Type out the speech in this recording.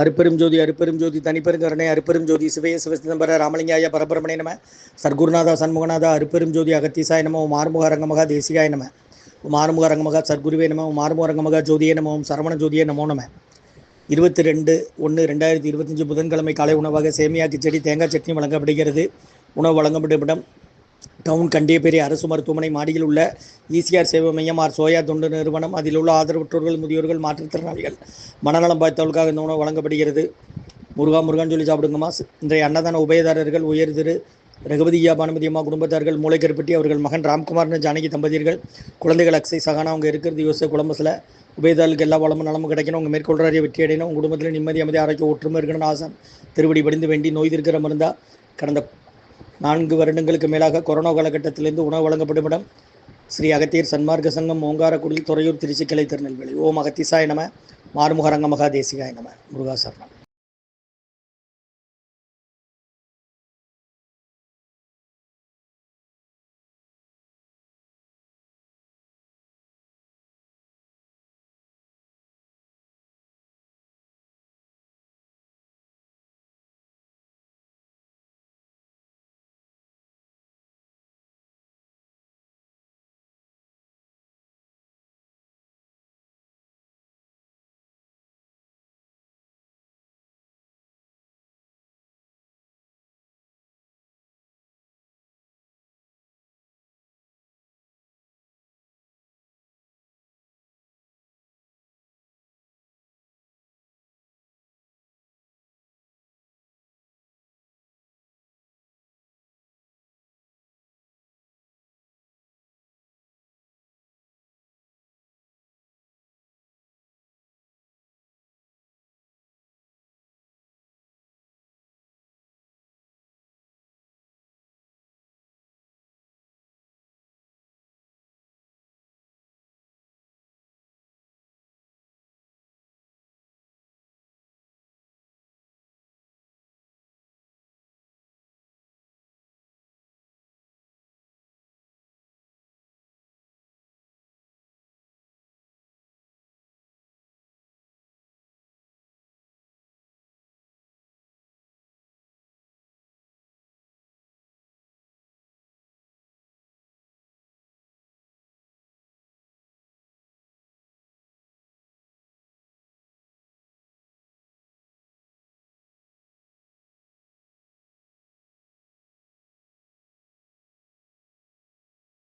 அருப்பெரும் ஜோதி அருப்பெரும் ஜோதி தனிப்பெருங்கருணை அருப்பெரும் ஜோதி சிவய சிவசிதம்பர ராமலிங்காய பரபரமணே நம. சர்க்குருநாதா சண்முகநாதா அருப்பெரும் ஜோதி அகத்தீசாய நம மார்முக ஆறுமுக ரங்கமகா தேசிகாய நம. மார்முக ஆறுமுக ரங்கமகா சர்க்குருவே நம ஓம் ஆறுமுக ஜோதியே நம சரவண ஜோதியே நமோ நம. இருபத்தி ரெண்டு ஒன்று ரெண்டாயிரத்தி இருபத்தஞ்சு புதன்கிழமை காலை உணவாக சேமியா கிச்சடி தேங்காய் சட்னி வழங்கப்படுகிறது. உணவு வழங்கப்படும் இடம் டவுன் கண்டியப்பேரி அரசு மருத்துவமனை மாடியில் உள்ள ஈசிஆர் சேவை மையம் ஆர் சோயா தொண்டு நிறுவனம். அதில் உள்ள ஆதரவற்றோர்கள் முதியோர்கள் மாற்றுத்திறனாளிகள் மனநலம் பாய்த்தவர்களுக்காக இந்த உணவு வழங்கப்படுகிறது. முருகா முருகான் சொல்லி சாப்பிடுங்கம்மா. இன்றைய அன்னதான உபயதாரர்கள் உயர் திரு ரகுபதியா பானுமதி அம்மா குடும்பத்தார்கள் மூளைக்கருப்பட்டி அவர்கள் மகன் ராம்குமார்னு ஜானகி தம்பதியர்கள் குழந்தைகள் அக்ஸை சகானா அவங்க இருக்கிறது யோசிச்ச குழம்பஸில் உபயதாரர்களுக்கு எல்லா வளமும் நலமும் கிடைக்கணும். உங்கள் மேற்கொள்றாரிய வெற்றி அடையணும். உங்கள் குடும்பத்தில் நிம்மதி அமைதி ஆரோக்கிய ஒற்றுமை இருக்கணும்னு ஆசம் திருவடி படிந்து வேண்டி நோய் இருக்கிற மருந்தா கடந்த நான்கு வருடங்களுக்கு மேலாக கொரோனா காலகட்டத்திலிருந்து உணவு வழங்கப்படும் இடம். ஸ்ரீ அகத்தியர் சன்மார்க்க சங்கம் ஓங்காரக்குடியில் துறையூர் திருச்சிக்கலை திருநெல்வேலி. ஓம் அகத்திசாய நம. மாறுமுக ரங்கமகா தேசிகாய நம. முருகாசரணம்.